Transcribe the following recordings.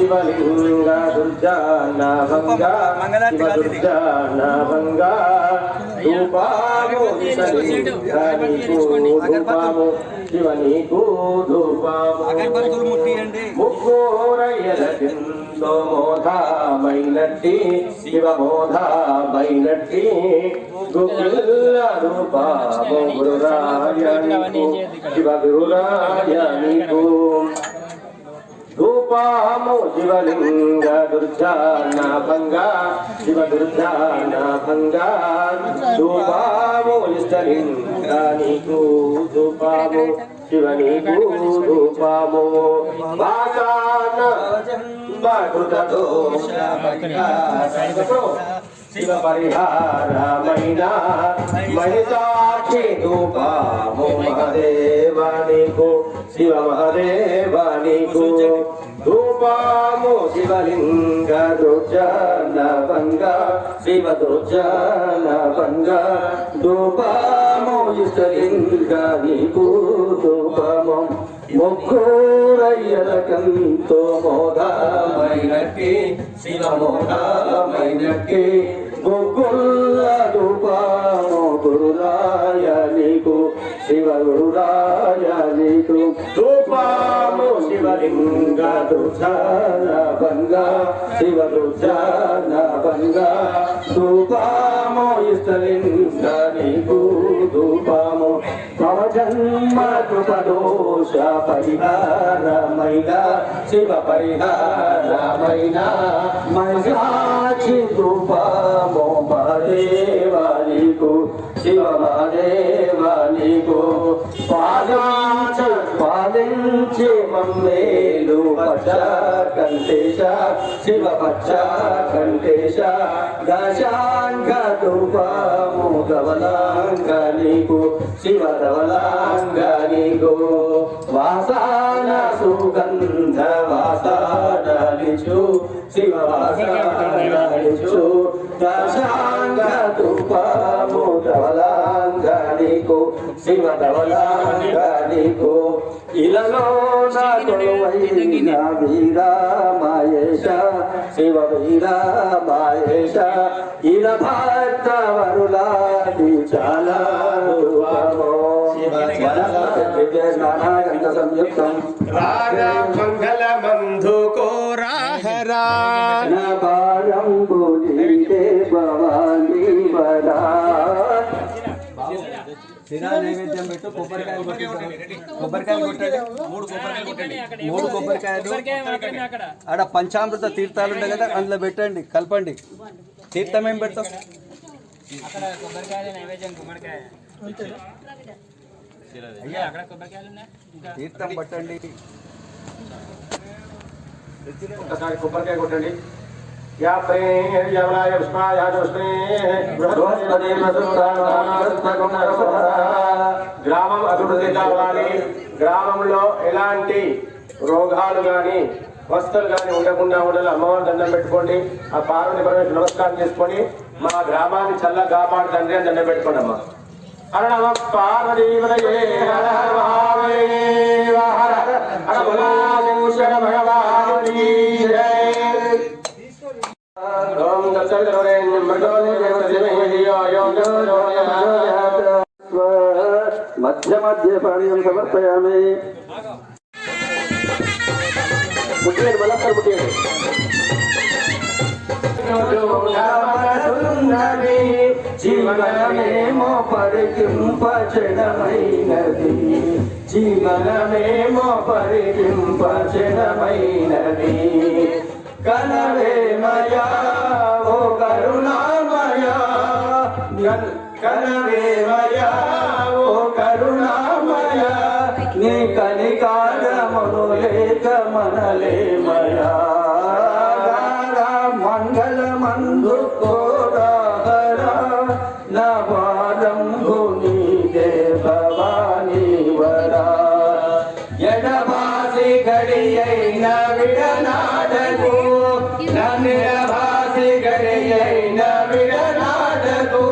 శివలింగ దుర్జానభంగ శివ దుర్జానభంగ ధూపాము శివలింగ ధూపాము శివ నీకు ధూపాము ముక్కోరయ్యల మోధామైనట్టి శివ మోధామైనట్టి గురుల రూపాము గురురాయ నీకు శివ గురురాయ నీకు రూపాము శివలింగ దుర్జాన భంగ శివ దుర్జాన భంగ. ధూపాము ఇష్టలింగ నీకు రూపాము శివ నీకు వాసాన మధుర శివ పరిహారమైన మహిళాక్షి ధూపాము మహదేవానికు శివ మహదేవానికు ధూపాము శివలింగ దుర్జన శివ దుర్జన భంగ. ధూపాము ఇష్టలింగ నీకు ధూపము. ముగ్గురయ్యలకంతో మోదమైనట్టి శివ మోదమైనట్టి. ముగ్గుల రూపము గురురాయ శివ గురురాయ నీకు రూపము శివలింగ దుర్జన భంగ శివ దుర్జన రూపాము రూపము ఇష్టలింగ నీకు రూపము మమ జన్మ కృపదోష పరిహారమైన శివ పరిహారమైన మహిషాక్షి రూపాము పరే శివ మహదేవానికు పాలించ పాలించి మమ్మేలు పచ్చ కంటేశ శివ పచ్చ కంటేశ దశాంక రూపము గవలాంగ నీకు శివ ధవలాంగ నీకు. వాసాన సుగంధ వాసాన వాసాడలిచు శివ వాసాడలిచు దశాంగ రూపము ధవలాంగ నీకు శివ ధవలాంగ నీకు ఇలలో నా కొలువైన వీరా మహేశ శివ వీరా మహేశ ఇల భక్త వరులాది చాలా రూపమో స్నానాగంత సంయుక్తం. మంగళబంధుకో సిరా నైవేద్యం పెట్టు కొబ్బరికాయలు కొట్టండి కొబ్బరికాయలు. కొట్టండి మూడు కొబ్బరికాయలు కొట్టండి మూడు కొబ్బరికాయలు ఆడ పంచామృత తీర్థాలు ఉంటాయి కదా అందులో పెట్టండి. కలపండి తీర్థం ఏం పెడతాం అక్కడ కొబ్బరికాయ నైవేద్యం గుమ్మడికాయ అయ్యా అక్కడ కొబ్బరికాయలు ఉన్నాయి ఇంకా తీర్థం పట్టండి ఒకసారి కొబ్బరికాయ కొట్టండి. గ్రామం అభివృద్ధి కావాలి. గ్రామంలో ఎలాంటి రోగాలు కానీ వస్తువులు కానీ ఉండకుండా ఉండాలి. అమ్మవారి దండం పెట్టుకోండి. ఆ పార్వతి పరమేశ్వర నమస్కారం చేసుకొని మా గ్రామాన్ని చల్ల కాపాడు తండ్రి అని దండం పెట్టుకోండి అమ్మ. హర మధ్య మధ్య పానీయం సమర్పయామి ముట్టియండి మళ్ళీ జీవనమేమో పరికింపచడమైనది జీవనమేమో పరికింపచడమైనది కనవేమయా ఓ కరుణామయా కనవేమయా ఓ నీ కనికారమును లేక మనలేమయా మంగళ మందు కోరాహరా నవారంభు నీదే భవానీ వరా ఎడబాసి గడియైన విడనాడకు నన్నిడబాసి గడియైన విడనాడకు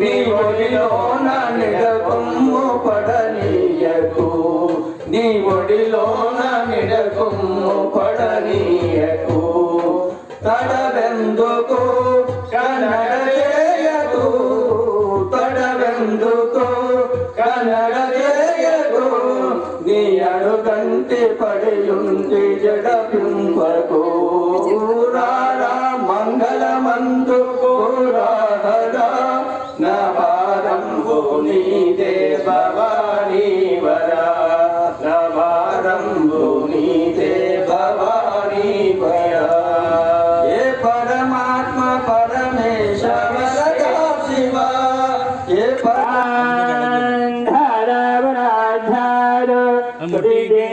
నీ ఒడిలో படையும் ஜடபியும் பகோ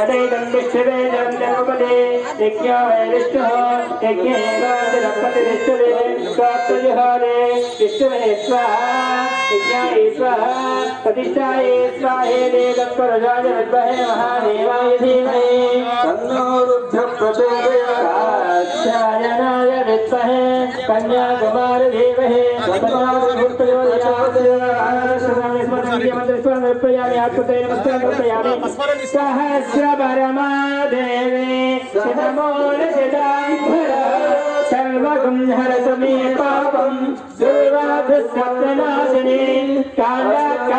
ఏకధాయదే సరద్ధేజోగోభితో వరుడ పరేష్ఠాన వరుడస్యాన్వ సంగృహే వీక్షితస్య కామప్రే విశ్వే దేవా సభాసదే అదైతం విశ్వవేదం జగపదే యజ్ఞో వై విష్ణుః యజ్ఞే వాదిరపతి విష్ణువే స్వాత్మజుహారే విష్ణువే స్వాహా యజ్ఞాయ స్వాహా ప్రతిష్టాయే స్మరణ నృపయామి అద్భుతైన వస్త్ర నృపయామి సహస్ర పరమా దేవి శతమోన హర సమీపాపం దుర్వాధ సప్తనాశిని కామ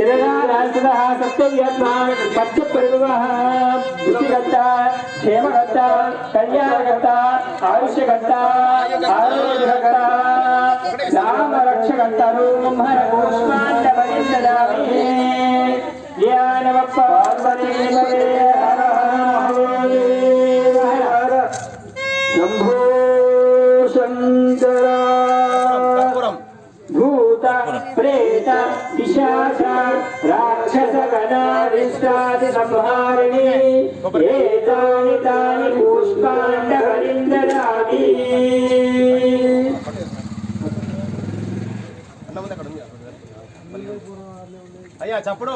शिरदारास्तः सत्यव्यात्मा पक्षपरिवः बुद्धिकर्ता क्षेमकर्ता कल्याणकर्ता आयुष्यकर्ता आरोग्यकर्ता रामरक्षकर्ता हर पुष्पाण्डपरिन्ददामि సంహారిణి. ఏతాని తాని పుష్పాండవరిందరామి అయ్యా చప్పుడు